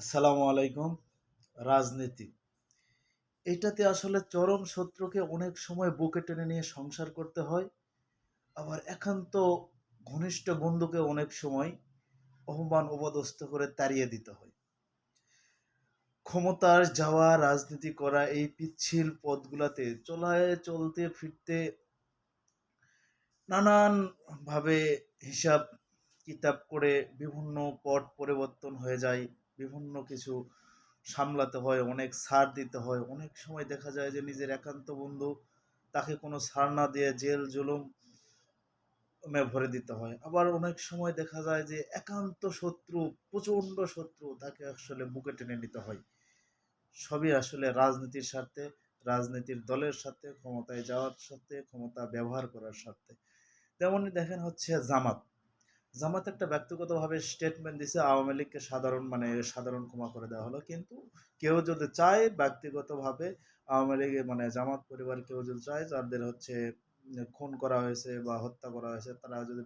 আসসালামু আলাইকুম, রাজনীতি। এটাতে আসলে চরম শত্রুকে অনেক সময় বুকে টেনে নিয়ে সংসার করতে হয়, আবার একান্ত ঘনিষ্ঠ বন্ধুকে অনেক সময় অপমান অপদস্থ করে তাড়িয়ে দিতে হয়। ক্ষমতার যাওয়া, রাজনীতি করা এই পিচ্ছিল পথগুলাতে চলায় চলতে ফিরতে নানান ভাবে হিসাব কিতাব করে বিভিন্ন পট পরিবর্তন হয়ে যায়। কিছু সামলাতে হয়, অনেক ছাড় দিতে হয়। অনেক সময় দেখা যায় যে নিজের একান্ত বন্ধু তাকে কোনো ছাড় না দিয়ে জেল জুলুম ভরে দিতে হয়। আবার অনেক সময় দেখা যায় যে একান্ত শত্রু, প্রচণ্ড শত্রু তাকে আসলে বুকে টেনে নিতে হয়। সবই আসলে রাজনীতির স্বার্থে, রাজনীতির দলের সাথে ক্ষমতায় যাওয়ার সাথে ক্ষমতা ব্যবহার করার স্বার্থে। তেমনই দেখেন হচ্ছে জামাত। জামাত একটা ব্যক্তিগতভাবে স্টেটমেন্ট দিছে, আওয়ামী লীগকে সাধারণ মানে সাধারণ ক্ষমা করে দেওয়া হলো। কিন্তু কেউ যদি চায় ব্যক্তিগতভাবে আওয়ামী লীগে মানে জামাত পরিবার কেউ যদি চায়, যাদের হচ্ছে খুন করা হয়েছে বা হত্যা করা হয়েছে, তারা যদি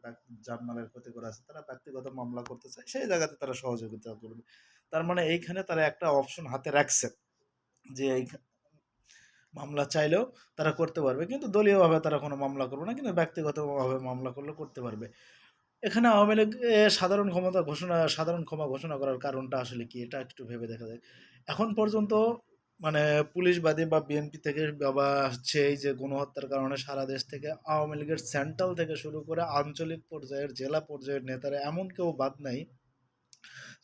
জানমালের ক্ষতি করা আছে তারা ব্যক্তিগত মামলা করতে চায়, সেই জায়গাতে তারা সহযোগিতা করবে। তার মানে এইখানে তারা একটা অপশন হাতে রাখছে যে এই মামলা চাইলেও তারা করতে পারবে। কিন্তু দলীয়ভাবে তারা কোনো মামলা করবে না, কিন্তু ব্যক্তিগতভাবে মামলা করলে করতে পারবে। এখানে আওয়ামী লীগ সাধারণ ক্ষমতা ঘোষণা, সাধারণ ক্ষমা ঘোষণা করার কারণটা আসলে কি? এটা একটু ভেবে দেখা যায় এখন পর্যন্ত মানে পুলিশবাদী বা বিএনপি থেকে বা হচ্ছে এই যে গণহত্যার কারণে সারা দেশ থেকে আওয়ামী লীগের সেন্ট্রাল থেকে শুরু করে আঞ্চলিক পর্যায়ের, জেলা পর্যায়ের নেতারা এমন কেউ বাদ নাই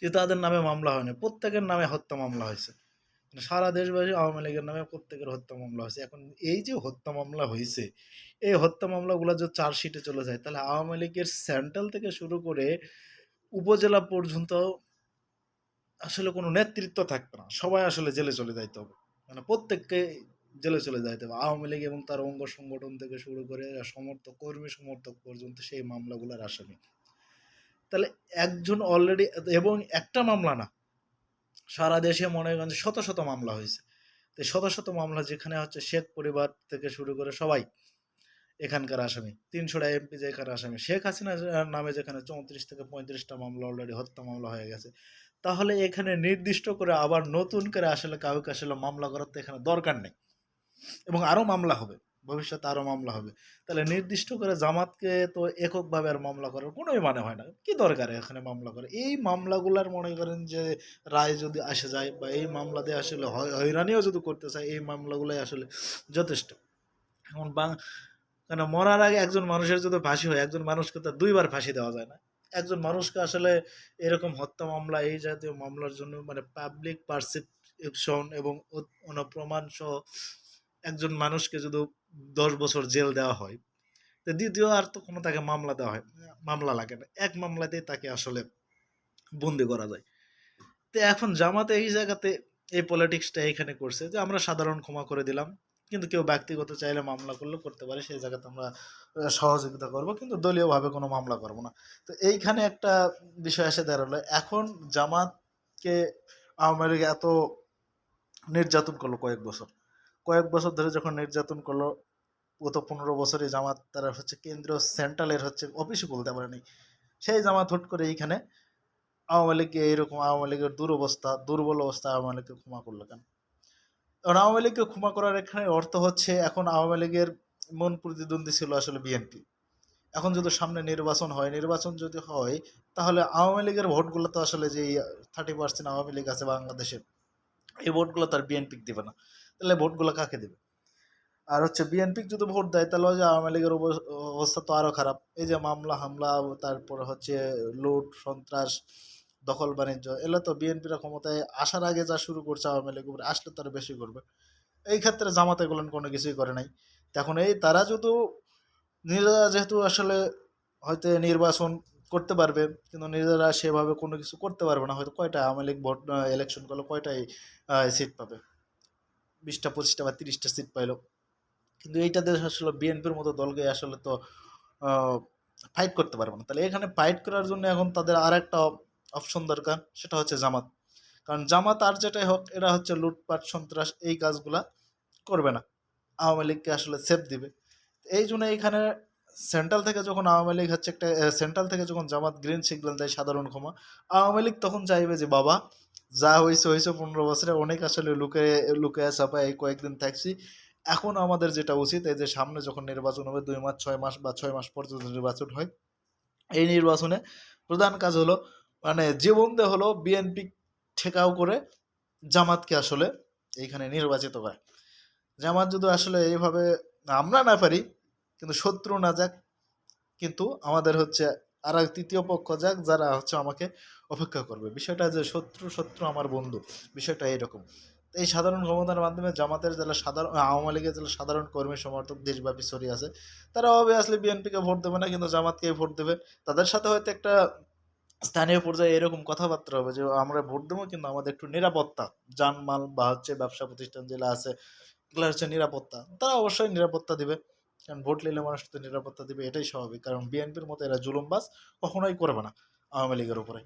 যে তাদের নামে মামলা হয়নি। প্রত্যেকের নামে হত্যা মামলা হয়েছে। সারা দেশবাসী আওয়ামী লীগের নামে প্রত্যেকের হত্যা মামলা হয়েছে। এখন এই যে হত্যা মামলা হয়েছে, এই হত্যা মামলাগুলো যদি চার্জশিটে চলে যায়, তাহলে আওয়ামী লীগের সেন্ট্রাল থেকে শুরু করে উপজেলা পর্যন্ত আসলে কোনো নেতৃত্ব থাকতো না। সবাই আসলে জেলে চলে যাইতে হবে। মানে প্রত্যেককে জেলে চলে যাইতে হবে। আওয়ামী লীগ এবং তার অঙ্গ সংগঠন থেকে শুরু করে সমর্থক, কর্মী সমর্থক পর্যন্ত সেই মামলাগুলোর আসামি তাহলে একজন অলরেডি এবং একটা মামলা না সারা দেশে মনে করেন শত শত মামলা হয়েছে। তো শত শত মামলা যেখানে হচ্ছে শেখ পরিবার থেকে শুরু করে সবাই এখানকার আসামি, তিনশোটা এমপি যে আসামি, শেখ হাসিনা নামে যেখানে চৌত্রিশ থেকে পঁয়ত্রিশটা মামলা অলরেডি হত্যা মামলা হয়ে গেছে। তাহলে এখানে নির্দিষ্ট করে আবার নতুন করে আসলে কাউকে আসলে মামলা করার তো এখানে দরকার নেই। এবং আরও মামলা হবে। ভবিষ্যতে আরও মামলা হবে। তাহলে নির্দিষ্ট করে জামাতকে তো এককভাবে আর মামলা করার কোনোই মানে হয় না। কি দরকার এখানে মামলা করে? এই মামলাগুলার মনে করেন যে রায় যদি আসে যায় বা এই মামলা দিয়ে আসলে হয়- হয়রানিও যদি করতে চায়, এই মামলাগুলোই আসলে যথেষ্ট। এখন বাং, কেন মরার আগে একজন মানুষের যদি ফাঁসি হয়, একজন মানুষকে তো দুইবার ফাঁসি দেওয়া যায় না। একজন মানুষকে আসলে এরকম হত্যা মামলা, এই জাতীয় মামলার জন্য মানে পাবলিক পারসেপশন এবং অনুপ্রমাণ সহ একজন মানুষকে যদি দশ বছর জেল দেওয়া হয়, তো দ্বিতীয় আর তো কোনো তাকে মামলা দেওয়া হয়, মামলা লাগে না। এক মামলাতেই তাকে আসলে বন্দি করা যায়। তো এখন জামাতে এই জায়গাতে এই পলিটিক্সটা এইখানে করছে যে আমরা সাধারণ ক্ষমা করে দিলাম, কিন্তু কেউ ব্যক্তিগত চাইলে মামলা করলে করতে পারে, সেই জায়গাতে আমরা সহযোগিতা করব, কিন্তু দলীয়ভাবে কোনো মামলা করব না। তো এইখানে একটা বিষয় এসে দাঁড়াল, এখন জামাতকে আওয়ামী লীগ এত নির্যাতন করল কয়েক বছর। কয়েক বছর ধরে যখন নির্যাতন করল, গত পনেরো বছরে জামাত তারা হচ্ছে কেন্দ্রীয় সেন্ট্রালের হচ্ছে অফিসে বলতে পারেনি। সেই জামাত হুট করে এইখানে আওয়ামী লীগকে এইরকম আওয়ামী লীগের দুরবস্থা, দুর্বল অবস্থা আওয়ামী লীগকে ক্ষমা করল কেন? কারণ আওয়ামী লীগকে ক্ষমা করার এখানে অর্থ হচ্ছে এখন আওয়ামী লীগের মন প্রতিদ্বন্দ্বী ছিল আসলে বিএনপি। এখন যদি সামনে নির্বাচন হয়, নির্বাচন যদি হয়, তাহলে আওয়ামী লীগের ভোটগুলো তো আসলে যে থার্টি পার্সেন্ট আওয়ামী লীগ আছে বাংলাদেশে, এই ভোটগুলো তার বিএনপি দেবে না। তাহলে ভোটগুলো কাকে দেবে? আর হচ্ছে বিএনপি যদি ভোট দেয়, তাহলে ওই যে আওয়ামী লীগের অব- অবস্থা তো আরও খারাপ। এই যে মামলা, হামলা, তারপরে হচ্ছে লুট, সন্ত্রাস, দখল, বাণিজ্য, এগুলো তো বিএনপির ক্ষমতায় আসার আগে যা শুরু করছে আওয়ামী লীগ আসলে তারা বেশি করবে। এই ক্ষেত্রে জামাত এগুলো কোনো কিছুই করে নাই। তখন এই তারা যদি নিজেরা যেহেতু আসলে হয়তো নির্বাচন করতে পারবে, কিন্তু নিজেরা সেভাবে কোনো কিছু করতে পারবে না। হয়তো কয়টা আওয়ামী লীগ ভোট ইলেকশন করলে কয়টাই সিট পাবে? বিশটা, পঁচিশটা বা তিরিশটা সিট পাইলো। কিন্তু এইটা দেশ আসলে বিএনপির মতো দলকে আসলে তো ফাইট করতে পারবে না। তাহলে এখানে ফাইট করার জন্য এখন তাদের আর একটা অপশন দরকার, সেটা হচ্ছে জামাত। কারণ জামাত আর যেটাই হোক, এরা হচ্ছে লুটপাট, সন্ত্রাস এই কাজগুলা করবে না। আওয়ামী লীগকে আসলে সেফ দিবে। এই জন্য এখানে সেন্ট্রাল থেকে যখন আওয়ামী লীগ হচ্ছে একটা সেন্ট্রাল থেকে যখন জামাত গ্রিন সিগন্যাল দেয় সাধারণ ক্ষমা, আওয়ামী লীগ তখন চাইবে যে, বাবা যা হয়েছে হয়েছে পনেরো বছরে। অনেক আসলে লুকে লুকে চাপা এই কয়েকদিন থাকছি। এখন আমাদের যেটা উচিত, এই যে সামনে যখন নির্বাচন হবে, দুই মাস, ছয় মাস বা ছয় মাস পর্যন্ত নির্বাচন হয়, এই নির্বাচনে প্রধান কাজ হলো মানে জীবন দে হলো বিএনপি ঠেকাও করে, জামাতকে আসলে এইখানে নির্বাচিত করে। জামাত যদি আসলে এইভাবে আমরা না পারি, কিন্তু শত্রু না যাক, কিন্তু আমাদের হচ্ছে আর তৃতীয় পক্ষ যাক, যারা হচ্ছে আমাকে অপেক্ষা করবে। বিষয়টা যে শত্রু শত্রু আমার বন্ধু, বিষয়টা এরকম। এই সাধারণ ক্ষমতার মাধ্যমে জামাতের যারা সাধারণ, আওয়ামী লীগের যারা সাধারণ কর্মী, সমর্থক, দেশব্যাপী ছড়িয়ে আছে, তারা অবভিয়াসলি বিএনপিকে ভোট দেবে না, কিন্তু জামাতকেই ভোট দেবে। তাদের সাথে হয়তো একটা স্থানীয় পর্যায়ে এরকম কথাবার্তা হবে যে, আমরা ভোট দেবো, কিন্তু আমাদের একটু নিরাপত্তা জানমাল বা হচ্ছে ব্যবসা প্রতিষ্ঠান যেগুলো আছে, এগুলো হচ্ছে নিরাপত্তা। তারা অবশ্যই নিরাপত্তা দিবে। কারণ ভোট নিলে মানুষ তো নিরাপত্তা দিবে, এটাই স্বাভাবিক। কারণ বিএনপির মতো এরা জুলুমবাজ কখনোই করবে না আওয়ামী লীগের উপরে।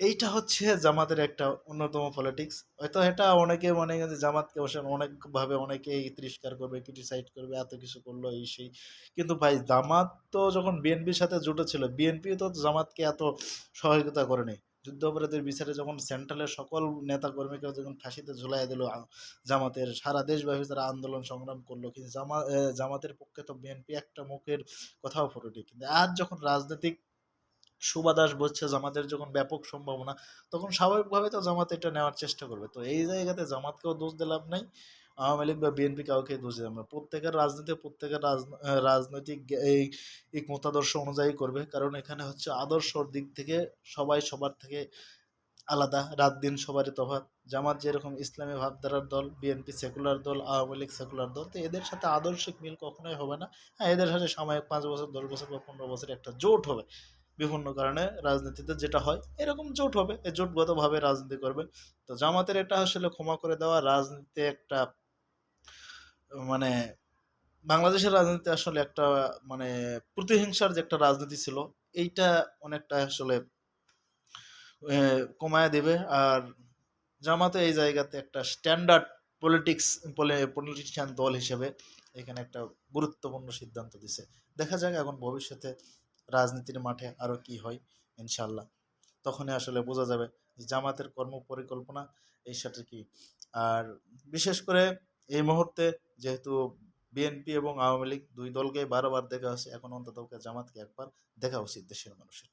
এইটা হচ্ছে জামাতের একটা অন্যতম পলিটিক্স হয়তো এটা অনেকে মনে গেছে জামাতকে বসে অনেকভাবে অনেকেই তিরস্কার করবে ক্রিটিসাইড করবে, এত কিছু করল, এই সেই। কিন্তু ভাই, জামাত তো যখন বিএনপির সাথে জুটেছিল বিএনপি তো জামাতকে এত সহযোগিতা করেনি। যুদ্ধাপরাধের বিচারে যখন সেন্ট্রালের সকল নেতা কর্মীকে যখন ফাঁসিতে ঝুলাই দিল জামাতের, সারা দেশব্যাপী তারা আন্দোলন সংগ্রাম করল। কিন্তু জামা জামাতের পক্ষে তো বিএনপি একটা মুখের কথাও ফুটে কিন্তু আজ যখন রাজনৈতিক সুবাদাস বলছে জামাতের যখন ব্যাপক সম্ভাবনা, তখন স্বাভাবিকভাবে তো জামাত এটা নেওয়ার চেষ্টা করবে। তো এই জায়গাতে জামাতকেও দোষ দিয়ে লাভ নাই, আওয়ামী লীগ বা বিএনপি কাউকে দোষ দেবে না। প্রত্যেকের রাজনীতি, প্রত্যেকের রাজ- রাজনৈতিক এই মতাদর্শ অনুযায়ী করবে। কারণ এখানে হচ্ছে আদর্শর দিক থেকে সবাই সবার থেকে আলাদা, রাত দিন সবারই তফাৎ। জামাত যেরকম ইসলামী ভাবধারার দল বিএনপি সেকুলার দল, আওয়ামী লীগ সেকুলার দল, তো এদের সাথে আদর্শিক মিল কখনোই হবে না। হ্যাঁ এদের সাথে সাময়িক পাঁচ বছর, দশ বছর বা পনেরো বছর একটা জোট হবে। বিভিন্ন কারণে রাজনীতিতে যেটা হয়, এরকম জোট হবে। এই জোটগতভাবে রাজনীতি করবে তো জামাতের এটা আসলে ক্ষমা করে দেওয়া রাজনীতিতে একটা মানে বাংলাদেশের রাজনীতি আসলে একটা মানে প্রতিহিংসার যে একটা রাজনীতি ছিল, এইটা অনেকটা আসলে কমায় দেবে। আর জামাতে এই জায়গাতে একটা স্ট্যান্ডার্ড পলিটিক্স পলিটিশিয়ান দল হিসেবে এখানে একটা গুরুত্বপূর্ণ সিদ্ধান্ত দিছে। দেখা যাক এখন ভবিষ্যতে রাজনীতির মাঠে আরও কি হয় ইনশাল্লাহ তখনই আসলে বোঝা যাবে যে জামাতের কর্ম পরিকল্পনা এই সাথে কি। আর বিশেষ করে এই মুহূর্তে যেহেতু বিএনপি এবং আওয়ামী লীগ দুই দলকে বারবার দেখা হচ্ছে, এখন অন্তত জামাতকে একবার দেখা উচিত দেশের মানুষের।